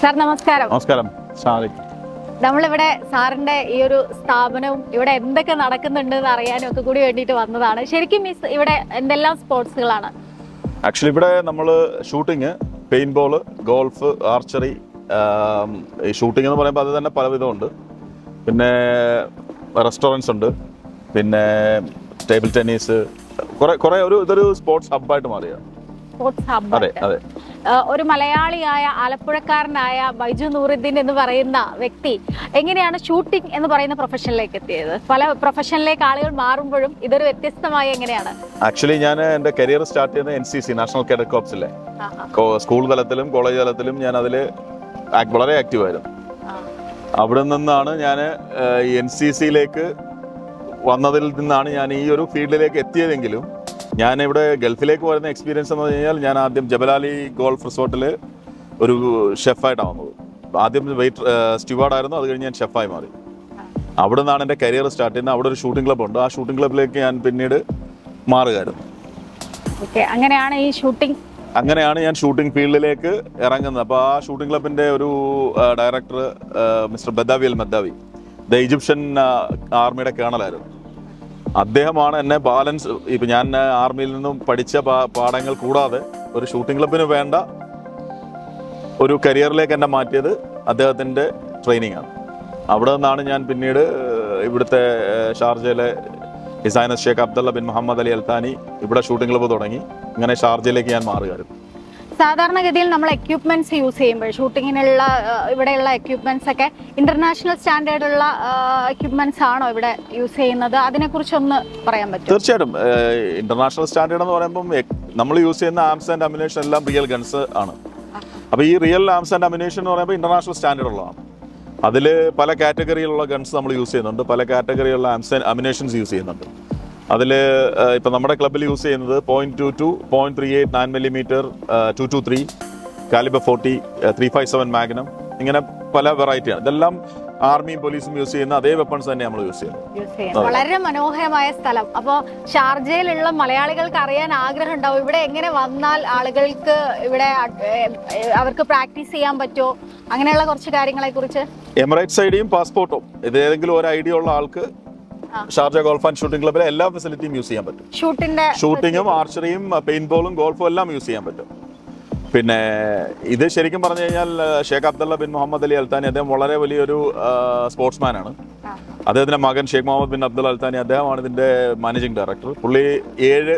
Sir നമസ്കാരം. നമസ്കാരം. സാറി നമ്മളിവിടെ സാറിന്റെ ഈ ഒരു സ്ഥാപനവും ഇവിടെ എന്തൊക്കെ നടക്കുന്നുണ്ട് എന്ന് അറിയാനും ഒക്കെ കൂടി വേണ്ടിയിട്ട് വന്നതാണ്. ശരിക്കും മിസ് ഇവിടെ എന്തെല്ലാം സ്പോർട്സുകളാണ്? ആക്ച്വലി ഇവിടെ നമ്മൾ shooting paint ball golf archery ഈ ഷൂട്ടിംഗ് എന്ന് പറയുമ്പോൾ അത് തന്നെ പല വിധമുണ്ട് പിന്നെ റെസ്റ്റോറന്റ്സ് ഉണ്ട്. പിന്നെ ടേബിൾ ടെന്നീസ് കുറെ കുറെ ഒരു ഇതൊരു സ്പോർട്സ് ഹബ്ബായിട്ട് മാറിയ സ്പോർട്സ് അതെ അതെ. ഒരു മലയാളിയായ ആലപ്പുഴക്കാരനായ ബൈജു നൂറുദ്ദീൻ എന്ന് പറയുന്ന വ്യക്തി എങ്ങനെയാണ് ഷൂട്ടിംഗ് എന്ന് പറയുന്ന പ്രൊഫഷനിലേക്ക് എത്തിയത്? പല പ്രൊഫഷനിലേക്ക് ആളുകൾ മാറുമ്പോഴും ഇതൊരു വ്യത്യസ്തമായി എങ്ങനെയാണ്? ആക്ച്വലി ഞാൻ എന്റെ കരിയർ സ്റ്റാർട്ട് ചെയ്യുന്നത് N C C national cadet കോപ്സിലെ. School തലത്തിലും കോളേജ് തലത്തിലും ഞാൻ അതിൽ വളരെ ആക്റ്റീവ് ആയിരുന്നു. അവിടെ നിന്നാണ് ഞാൻ എൻ സി സിയിലേക്ക് വന്നതിൽ നിന്നാണ് ഞാൻ ഈ ഒരു ഫീൽഡിലേക്ക് എത്തിയതെങ്കിലും ഞാൻ ഇവിടെ ഗൾഫിലേക്ക് വരുന്ന എക്സ്പീരിയൻസ് എന്ന് പറഞ്ഞു കഴിഞ്ഞാൽ ഞാൻ ആദ്യം ജബലാലി ഗോൾഫ് റിസോർട്ടിൽ ഒരു ഷെഫായിട്ടാണ് വന്നത്. ആദ്യം വെയിറ്റ് സ്റ്റുവാർഡായിരുന്നു അത് കഴിഞ്ഞ് ഞാൻ ഷെഫായി മാറി. അവിടെ നിന്നാണ് എന്റെ കരിയർ സ്റ്റാർട്ട് ചെയ്യുന്നത്. അവിടെ ഒരു ഷൂട്ടിംഗ് ക്ലബ് ഉണ്ട്. ആ ഷൂട്ടിംഗ് ക്ലബ്ബിലേക്ക് ഞാൻ പിന്നീട് മാറുകയായിരുന്നു. അങ്ങനെയാണ് ഈ ഷൂട്ടിംഗ് അങ്ങനെയാണ് ഞാൻ ഷൂട്ടിംഗ് ഫീൽഡിലേക്ക് ഇറങ്ങുന്നത്. അപ്പോൾ ആ ഷൂട്ടിംഗ് ക്ലബിന്റെ ഒരു director mister Badawi al Maddawi the Egyptian ആർമിയുടെ കേണലായിരുന്നു. അദ്ദേഹമാണ് എന്നെ ബാലൻസ് ഇപ്പം ഞാൻ ആർമിയിൽ നിന്നും പഠിച്ച പാഠങ്ങൾ കൂടാതെ ഒരു ഷൂട്ടിംഗ് ക്ലബിന് വേണ്ട ഒരു കരിയറിലേക്ക് എന്നെ മാറ്റിയത് അദ്ദേഹത്തിന്റെ ട്രെയിനിങ് ആണ്. അവിടെ നിന്നാണ് ഞാൻ പിന്നീട് ഇവിടുത്തെ ഷാർജയിലെ designer Sheikh Abdullah bin Mohammed Ali Al Thani ഇവിടെ ഷൂട്ടിംഗ് ക്ലബ്ബ് തുടങ്ങി. ഇങ്ങനെ ഷാർജയിലേക്ക് ഞാൻ മാറുകയായിരുന്നു. സാധാരണഗതിയിൽ നമ്മൾ എക്യുപ്മെന്റ്സ് യൂസ് ചെയ്യുമ്പോൾ ഷൂട്ടിങ്ങിനുള്ള ഇവിടെയുള്ള എക്യുപ്മെന്റ്സ് ഒക്കെ ഇന്റർനാഷണൽ സ്റ്റാൻഡേർഡുള്ള എക്യുപ്മെന്റ്സ് ആണോ ഇവിടെ യൂസ് ചെയ്യുന്നത്? അതിനെക്കുറിച്ചൊന്ന് പറയാൻ പറ്റും തീർച്ചയായിട്ടും. ഇന്റർനാഷണൽ സ്റ്റാൻഡേർഡ് എന്ന് പറയുമ്പോൾ നമ്മൾ യൂസ് ചെയ്യുന്ന ആംസ് ആൻഡ് അമിനേഷൻ എല്ലാം റിയൽ ഗൺസ് ആണ്. അപ്പോൾ ഈ റിയൽ ആംസ് ആൻഡ് അമിനേഷൻ എന്ന് പറയുമ്പോൾ ഇന്റർനാഷണൽ സ്റ്റാൻഡേർഡ് ഉള്ളതാണ്. അതിൽ പല കാറ്റഗറിയിലുള്ള ഗൺസ് നമ്മൾ യൂസ് ചെയ്യുന്നുണ്ട്. പല കാറ്റഗറിയിലുള്ള ആംസ് ആൻഡ് അമിനേഷൻസ് യൂസ് ചെയ്യുന്നുണ്ട്. അതിൽ ഇപ്പം നമ്മുടെ ക്ലബ്ബിൽ യൂസ് ചെയ്യുന്നത് point two two point three eight nine millimetre two two three calibre forty three five seven magnum ഇങ്ങനെ പല വെറൈറ്റിയാണ് ഇതെല്ലാം ആർമിയും പോലീസും യൂസ് ചെയ്യുന്ന അതേ വെപ്പൺസ് തന്നെ നമ്മൾ യൂസ് ചെയ്യുന്നത്. വളരെ മനോഹരമായ സ്ഥലം. അപ്പോൾ ഷാർജയിലുള്ള മലയാളികൾക്ക് അറിയാൻ ആഗ്രഹം ഉണ്ടാവും ഇവിടെ എങ്ങനെ വന്നാൽ ആളുകൾക്ക് ഇവിടെ അവർക്ക് പ്രാക്ടീസ് ചെയ്യാൻ പറ്റുമോ അങ്ങനെയുള്ള കുറച്ച് കാര്യങ്ങളെ കുറിച്ച് എമിറേറ്റ്സ് ഐഡിയും പാസ്പോർട്ടും ഇത് ഏതെങ്കിലും ഒരു ഐഡിയ ഉള്ള ആൾക്ക്. ഷാർജ ഗോൾഫ് ആൻഡ് ഷൂട്ടിംഗ് ക്ലബിലെ എല്ലാ ഫെസിലിറ്റിയും യൂസ് ചെയ്യാൻ പറ്റും. ഷൂട്ടിന്റെ ഷൂട്ടിങ്ങും ആർച്ചറിയും പെയിൻബോളും ബോളും ഗോൾഫും എല്ലാം യൂസ് ചെയ്യാൻ പറ്റും. പിന്നെ ഇത് ശരിക്കും പറഞ്ഞു കഴിഞ്ഞാൽ Sheikh Abdullah bin Mohammed Ali Al Thani അദ്ദേഹം വളരെ വലിയൊരു സ്പോർട്സ്മാനാണ്. ആണ് അദ്ദേഹത്തിന്റെ മകൻ Sheikh Mohammed bin Abdul Al Thani അദ്ദേഹമാണ് ഇതിന്റെ മാനേജിംഗ് ഡയറക്ടർ. പുള്ളി ഏഴ്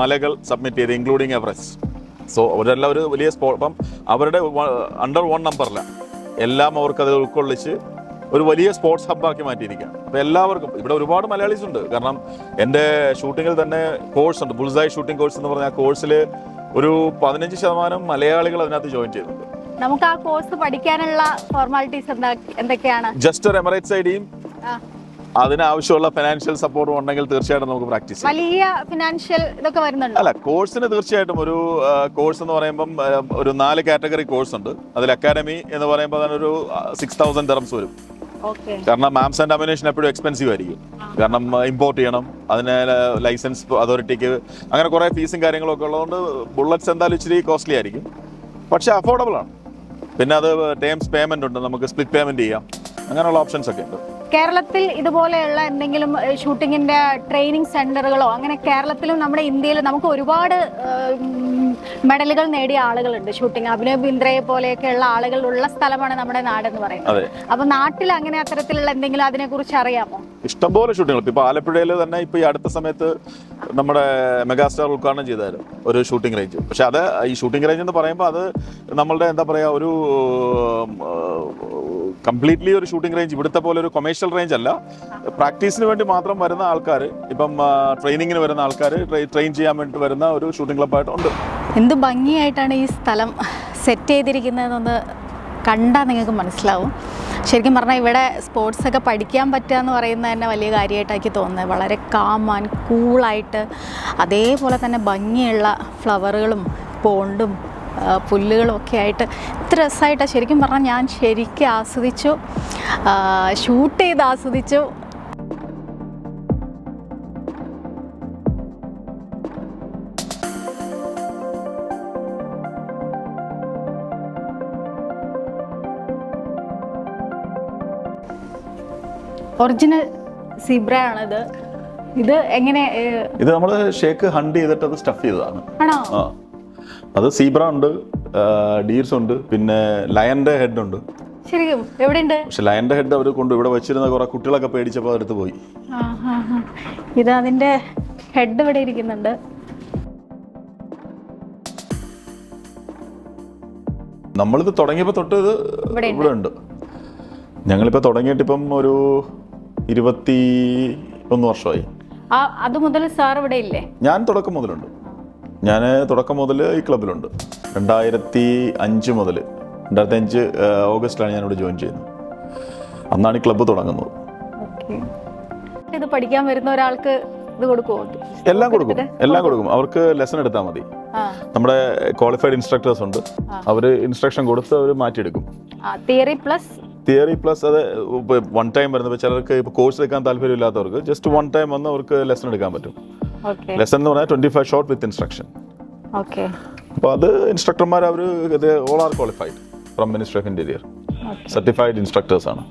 മലകൾ സബ്മിറ്റ് ചെയ്ത് ഇൻക്ലൂഡിങ് എവറസ്റ്റ് സോ അവരെല്ലാം ഒരു വലിയ സ്പോർട്സ് അപ്പം അവരുടെ അണ്ടർ വൺ നമ്പറില്ല എല്ലാം അവർക്ക് അത് ഉൾക്കൊള്ളിച്ച് ഒരു വലിയ സ്പോർട്സ് ഹബ്ബാക്കി മാറ്റിയിരിക്കുകയാണ്. അപ്പോൾ എല്ലാവർക്കും ഇവിടെ ഒരുപാട് മലയാളീസ് ഉണ്ട്. കാരണം എന്റെ ഷൂട്ടിങ്ങിൽ തന്നെ കോഴ്സ് ഉണ്ട്. ബുൾസായി ഷൂട്ടിംഗ് കോഴ്സ് എന്ന് പറഞ്ഞാൽ ആ കോഴ്സിൽ ഒരു പതിനഞ്ച് ശതമാനം മലയാളികൾ അതിനകത്ത് ജോയിൻ ചെയ്തിട്ടുണ്ട്. നമുക്ക് ആ കോഴ്സ് പഠിക്കാനുള്ള ഫോർമാലിറ്റീസ് എന്താ എന്തൊക്കെയാണ്? ജസ്റ്റ് ഒരു എമറേറ്റ്സ് ഐഡിയും. അതിനാവശ്യമുള്ള ഫിനാൻഷ്യൽ സപ്പോർട്ടും ഉണ്ടെങ്കിൽ തീർച്ചയായിട്ടും നമുക്ക് പ്രാക്ടീസ് വലിയ ഫിനാൻഷ്യൽ ഇതൊക്കെ വരുന്നുണ്ട്? അല്ല കോഴ്സിന് തീർച്ചയായിട്ടും ഒരു കോഴ്സ് എന്ന് പറയുമ്പം ഒരു നാല് കാറ്റഗറി കോഴ്സ് ഉണ്ട്. അതിൽ അക്കാഡമി എന്ന് പറയുമ്പോൾ അതിനൊരു സിക്സ് തൗസൻഡ് ടെറംസ് വരും. കാരണം മാംസ് ആൻഡ് അമിനേഷൻ എപ്പോഴും എക്സ്പെൻസീവ് ആയിരിക്കും. കാരണം ഇമ്പോർട്ട് ചെയ്യണം. അതിന് ലൈസൻസ് അതോറിറ്റിക്ക് അങ്ങനെ കുറേ ഫീസും കാര്യങ്ങളും ഒക്കെ ഉള്ളതുകൊണ്ട് ബുള്ളറ്റ്സ് എന്തായാലും ഇച്ചിരി കോസ്റ്റ്ലി ആയിരിക്കും. പക്ഷെ അഫോർഡബിൾ ആണ്. പിന്നെ അത് ടേംസ് പേയ്മെന്റ് ഉണ്ട്. നമുക്ക് സ്പ്ലിറ്റ് പേയ്മെന്റ് ചെയ്യാം. അങ്ങനെയുള്ള ഓപ്ഷൻസ് ഒക്കെ ഉണ്ട്. കേരളത്തിൽ ഇതുപോലെയുള്ള എന്തെങ്കിലും ഷൂട്ടിങ്ങിന്റെ ട്രെയിനിങ് സെന്ററുകളോ അങ്ങനെ കേരളത്തിലും നമ്മുടെ ഇന്ത്യയിലും നമുക്ക് ഒരുപാട് മെഡലുകൾ നേടിയ ആളുകളുണ്ട്. ഷൂട്ടിംഗ് അഭിനവ് ബിന്ദ്രയെ പോലെയൊക്കെയുള്ള ആളുകൾ ഉള്ള സ്ഥലമാണ് നമ്മുടെ നാടെന്ന് പറയുന്നത്. അപ്പൊ നാട്ടിൽ അങ്ങനെ അത്തരത്തിലുള്ള എന്തെങ്കിലും അതിനെ കുറിച്ച് അറിയാമോ? ഇഷ്ടംപോലെ ഷൂട്ടിങ്ങൾ ഇപ്പൊ ആലപ്പുഴയിൽ തന്നെ ഇപ്പൊ ഈ അടുത്ത സമയത്ത് നമ്മുടെ മെഗാസ്റ്റാർ ഉദ്ഘാടനം ചെയ്തായിരുന്നു ഒരു ഷൂട്ടിംഗ് റേഞ്ച്. പക്ഷെ അത് ഈ ഷൂട്ടിംഗ് റേഞ്ച് എന്ന് പറയുമ്പോൾ അത് നമ്മളുടെ എന്താ പറയാ ഒരു കംപ്ലീറ്റ്ലി ഒരു ഷൂട്ടിംഗ് റേഞ്ച്. ഇവിടുത്തെ പോലെ ഒരു കൊമേഴ്ഷ്യൽ റേഞ്ച് അല്ല. പ്രാക്ടീസിന് വേണ്ടി മാത്രം വരുന്ന ആൾക്കാർ ഇപ്പം ട്രെയിനിങ്ങിന് വരുന്ന ആൾക്കാർ ട്രെയിൻ ചെയ്യാൻ വേണ്ടി വരുന്ന ഒരു ഷൂട്ടിംഗ് ക്ലബ്ബായിട്ട് ഉണ്ട്. എന്ത് ഭംഗിയായിട്ടാണ് ഈ സ്ഥലം സെറ്റ് ചെയ്തിരിക്കുന്നതെന്നൊന്ന് കണ്ടാൽ നിങ്ങൾക്ക് മനസ്സിലാവും. ശരിക്കും പറഞ്ഞാൽ ഇവിടെ സ്പോർട്സ് ഒക്കെ പഠിക്കാൻ പറ്റുക എന്ന് പറയുന്നത് തന്നെ വലിയ കാര്യമായിട്ടാക്കി തോന്നുന്നത്. വളരെ കാം ആൻഡ് കൂളായിട്ട് അതേപോലെ തന്നെ ഭംഗിയുള്ള ഫ്ലവറുകളും പോണ്ടും പുല്ലുകളും ഒക്കെ ആയിട്ട് ഇത്ര രസമായിട്ടാണ് ശരിക്കും പറഞ്ഞാൽ ഞാൻ ശരിക്കും ആസ്വദിച്ചു. ഷൂട്ട് ചെയ്ത് ആസ്വദിച്ചു. ഒറിജിനൽ സീബ്ര ആണിത്. ഇത് എങ്ങനെ ഇത് നമ്മൾ ഷേക്ക് ഹണ്ട് ചെയ്തിട്ട് അത് സ്റ്റഫ് ചെയ്തതാണ്. ആ. അത് സീബ്ര ഉണ്ട് ഡീർസ് ഉണ്ട് പിന്നെ ലയന്റെ ഹെഡ് ഉണ്ട്. ശരിക്കും എവിടെയുണ്ട്? പക്ഷെ ലയന്റെ ഹെഡ് അവർ കൊണ്ട് ഇവിടെ വെച്ചിരുന്ന കുറെ കുട്ടികളൊക്കെ പേടിച്ചപ്പോൾ അതെടുത്ത് പോയി. ഇത് അതിന്റെ ഹെഡ് ഇവിടെ ഇരിക്കുന്നുണ്ട്. നമ്മളിത് തുടങ്ങിയപ്പോൾ തൊട്ട് ഇത് ഇവിടെ ഉണ്ട് ഞങ്ങളിപ്പോൾ തുടങ്ങിയിട്ട് ഇപ്പം ഒരു ഇരുപത്തി ഒന്ന് വർഷമായി. അത് മുതൽ സാർ ഇവിടെ ഇല്ലേ? ഞാൻ തുടക്കം മുതലുണ്ട്. ഞാൻ തുടക്കം മുതൽ ഈ ക്ലബിലുണ്ട്. രണ്ടായിരത്തി അഞ്ച് മുതൽ. രണ്ടായിരത്തി അഞ്ച് ഓഗസ്റ്റിലാണ് ഞാൻ ഇവിടെ ജോയിൻ ചെയ്യുന്നത്. അന്നാണ് ഈ ക്ലബ്ബ് തുടങ്ങുന്നത്. ഇത് പഠിക്കാൻ വരുന്ന ഒരാൾക്ക് ഇത് കൊടുക്കുമോ എല്ലാം കൊടുക്കും. എല്ലാം കൊടുക്കും. അവർക്ക് ലെസൺ എടുത്താൽ മതി. നമ്മുടെ ക്വാളിഫൈഡ് ഇൻസ്ട്രക്ടേഴ്സ് ഉണ്ട്. അവർ ഇൻസ്ട്രക്ഷൻ കൊടുത്ത് അവർ മാറ്റിയെടുക്കും. തിയറി പ്ലസ് തിയറി പ്ലസ് അത് വൺ ടൈം വരുന്നത്. ചിലർക്ക് ഇപ്പോൾ കോഴ്സ് എടുക്കാൻ താല്പര്യമില്ലാത്തവർക്ക് ജസ്റ്റ് വൺ ടൈം വന്ന് അവർക്ക് ലെസൺ എടുക്കാൻ പറ്റും. ലെസൺ എന്ന് പറഞ്ഞാൽ twenty five short with instruction okay അപ്പോൾ അത് ഇൻസ്ട്രക്ടർമാർ അവർ ഇത് all are qualified from minister of interior certified instructors ആണ്.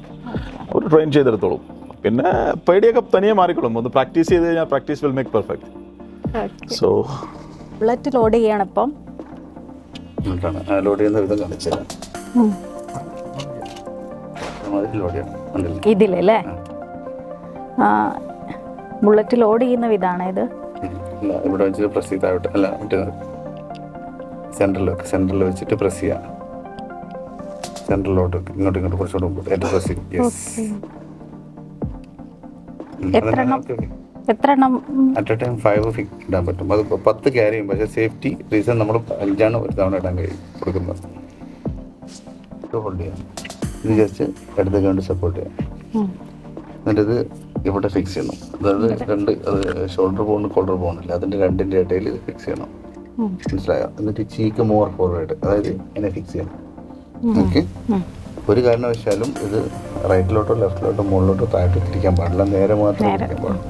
അവർ ട്രെയിൻ ചെയ്തെടുത്തോളും. പിന്നെ പേടിയൊക്കെ തനിയെ മാറിക്കോളും ഒന്ന് പ്രാക്ടീസ് ചെയ്ത് കഴിഞ്ഞാൽ practice will make perfect so bullet load ചെയ്യണം ഇപ്പം. ലോഡ് ചെയ്യുന്ന വിധം കാണിച്ചത് ഇതിലല്ലേ? ആ. ബുള്ളറ്റ് ലോഡ് ചെയ്യുന്ന വിധാണ് ഇത്. ഇവിടെ വെച്ച് പ്രസ് ചെയ്താവട്ടെ. അല്ല മറ്റേ സെന്ററിൽ സെന്ററിൽ വെച്ചിട്ട് പ്രസ് ചെയ്യാം. സെൻട്രലോട്ട് ഇങ്ങോട്ട് ഇങ്ങോട്ട് കുറച്ചുകൂടെ മുമ്പോട്ട് ഏറ്റവും പ്രസ് ചെയ്യും. യെസ് എത്ര എണ്ണം? അറ്റ് എ ടൈം ഫൈവ് ഇടാൻ പറ്റും. അത് പത്ത് ക്യാരി ചെയ്യും പക്ഷേ സേഫ്റ്റി റീസൺ നമ്മൾ അഞ്ചാണ് ഒരു തവണ ഇടാൻ കഴിയും കൊടുക്കുന്നത്. ഹോൾഡ് ചെയ്യാം. ഇത് ജസ്റ്റ് ഇടത്തേക്ക് വേണ്ടി സപ്പോർട്ട് ചെയ്യാം. എന്നിട്ട് ഇവിടെ ഫിക്സ് ചെയ്യണം. അതായത് രണ്ട് അത് ഷോൾഡർ ബോൺ കോളർ ബോൺ ഇല്ല? അതിന്റെ രണ്ടിന്റെ ഇടയിൽ ഇത് ഫിക്സ് ചെയ്യണം. മനസ്സിലായോ? എന്നിട്ട് ചീക്ക് മോർ ഫോർവേഡ് അതായത് എന്നെ ഫിക്സ് ചെയ്യണം. ഓക്കെ. ഒരു കാരണവശാലും ഇത് റൈറ്റിലോട്ടോ ലെഫ്റ്റിലോട്ടോ മുകളിലോട്ടോ താഴോട്ടോ തിരിക്കാൻ പാടില്ല. നേരെ മാത്രം. തിരിക്കാൻ പാടില്ല.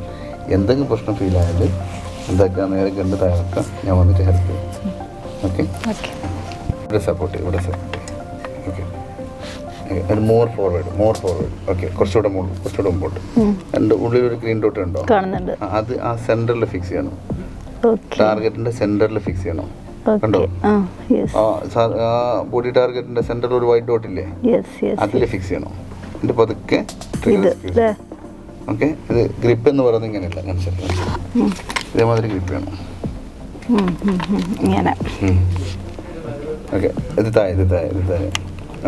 എന്തെങ്കിലും പ്രശ്നം ഫീൽ ആയാൽ എന്താക്കുക? നേരെ കണ്ട് താഴ്ത്താം ഞാൻ വന്നിട്ട് ഹെൽപ്പ് ചെയ്യും. ഓക്കെ ഇവിടെ സപ്പോർട്ട് ഇവിടെ സപ്പോർട്ട് ഒരു more forward more forward okay കുറച്ചുകൂടെ മുകളിൽ കുറച്ചുകൂടെ മുമ്പോട്ട്. എന്റെ ഉള്ളിൽ ഒരു ഗ്രീൻ ഡോട്ട് ഉണ്ടോ? കാണുന്നുണ്ട്. അത് ആ സെന്ററിൽ ഫിക്സ് ചെയ്യണം. ടാർഗറ്റിന്റെ സെന്ററിൽ ഫിക്സ് ചെയ്യണം. കണ്ടോ? ബോഡി ടാർഗറ്റിന്റെ സെന്ററിൽ ഒരു വൈറ്റ് ഡോട്ട് ഇല്ലേ? അതിൽ ഫിക്സ് ചെയ്യണം. എന്നിട്ട് പതുക്കെ? ഓക്കെ ഇത് ഗ്രിപ്പ് എന്ന് പറയുന്നത് ഇങ്ങനെയല്ല. മനസ്സിലായി? ഇതേമാതിരി ഗ്രിപ്പ് ചെയ്യണം. ഇങ്ങനെ. ഓക്കെ ഇത് താഴെ ഇത് താഴെ ഇത് താഴെ.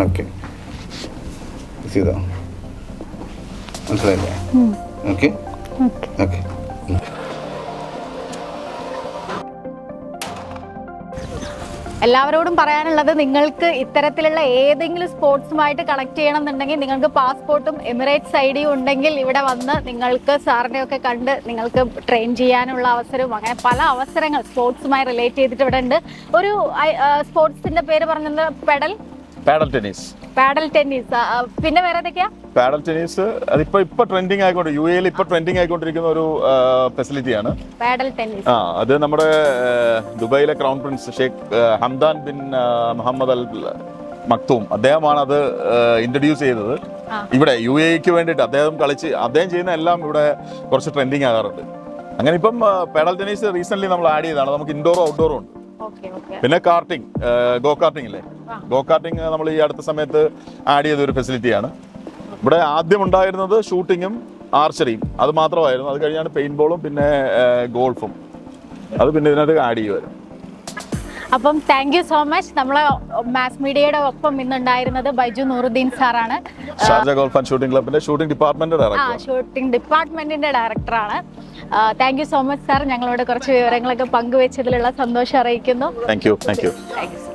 ഓക്കെ ചെയ്തോ? മനസ്സിലായില്ലേ? ഓക്കെ? ഓക്കെ. ഓക്കെ. എല്ലാവരോടും പറയാനുള്ളത് നിങ്ങൾക്ക് ഇത്തരത്തിലുള്ള ഏതെങ്കിലും സ്പോർട്സുമായിട്ട് കണക്ട് ചെയ്യണം എന്നുണ്ടെങ്കിൽ നിങ്ങൾക്ക് പാസ്പോർട്ടും എമിറേറ്റ്സ് ഐ ഡിയും ഉണ്ടെങ്കിൽ ഇവിടെ വന്ന് നിങ്ങൾക്ക് സാറിനെയൊക്കെ കണ്ട് നിങ്ങൾക്ക് ട്രെയിൻ ചെയ്യാനുള്ള അവസരവും അങ്ങനെ പല അവസരങ്ങൾ സ്പോർട്സുമായി റിലേറ്റ് ചെയ്തിട്ട് ഇവിടെ ഉണ്ട്. ഒരു സ്പോർട്സിന്റെ പേര് പറഞ്ഞത് pedal? Padel tennis padel tennis പിന്നെ വേറെ ഏതൊക്കെയാ? പാഡൽ ടെന്നീസ് അതിപ്പോ ഇപ്പൊ ട്രെൻഡിങ് ആയിക്കൊണ്ട് യു എയിൽ ഇപ്പൊ ട്രെൻഡിങ് ആയിക്കൊണ്ടിരിക്കുന്ന ഒരു ഫെസിലിറ്റിയാണ് പാഡൽ ടെന്നീസ് ആ അത് നമ്മുടെ ദുബായിലെ crown prince Sheikh Hamdan bin Mohammed Al Maktoum. അദ്ദേഹമാണ് അത് ഇൻട്രൊഡ്യൂസ് ചെയ്തത്. ഇവിടെ യു എക്ക് വേണ്ടിയിട്ട് അദ്ദേഹം കളിച്ച് അദ്ദേഹം ചെയ്യുന്ന എല്ലാം ഇവിടെ കുറച്ച് ട്രെൻഡിങ് ആകാറുണ്ട്. അങ്ങനെ ഇപ്പം പാഡൽ ടെന്നീസ് റീസെന്റ് നമ്മൾ ആഡ് ചെയ്തതാണ്. നമുക്ക് ഇൻഡോറും ഔട്ട്ഡോറും ഉണ്ട്. പിന്നെ കാർട്ടിംഗ് ഗോ കാർട്ടിംഗ് അല്ലേ ഗോ കാർട്ടിംഗ് നമ്മൾ ഈ അടുത്ത സമയത്ത് ആഡ് ചെയ്ത ഒരു ഫെസിലിറ്റിയാണ് ഇവിടെ ആദ്യം ഉണ്ടായിരുന്നത് ഷൂട്ടിങ്ങും ആർച്ചറിയും അത് മാത്രമായിരുന്നു. അത് കഴിഞ്ഞാണ് പെയിന്റ് ബോളും പിന്നെ ഗോൾഫും അത് പിന്നെ ഇതിനകത്ത് ആഡ് ചെയ്യുമായിരുന്നു അപ്പം താങ്ക് യു സോ മച്ച് നമ്മളെ മാസ് മീഡിയയുടെ ഒപ്പം ഇന്നുണ്ടായിരുന്നത് ബൈജു നൂറുദ്ദീൻ സാറാണ്. ഷാർജ ഗോൾഫ് ആൻഡ് ഷൂട്ടിംഗ് ക്ലബിന്റെ ഷൂട്ടിംഗ് ഡിപ്പാർട്ട്മെന്റ് ആ ഷൂട്ടിംഗ് ഡിപ്പാർട്ട്മെന്റിന്റെ ഡയറക്ടറാണ് thank you so much sir ഞങ്ങളോട് കുറച്ച് വിവരങ്ങളൊക്കെ പങ്കുവെച്ചതിലുള്ള സന്തോഷം അറിയിക്കുന്നു. Thank you thank you thank you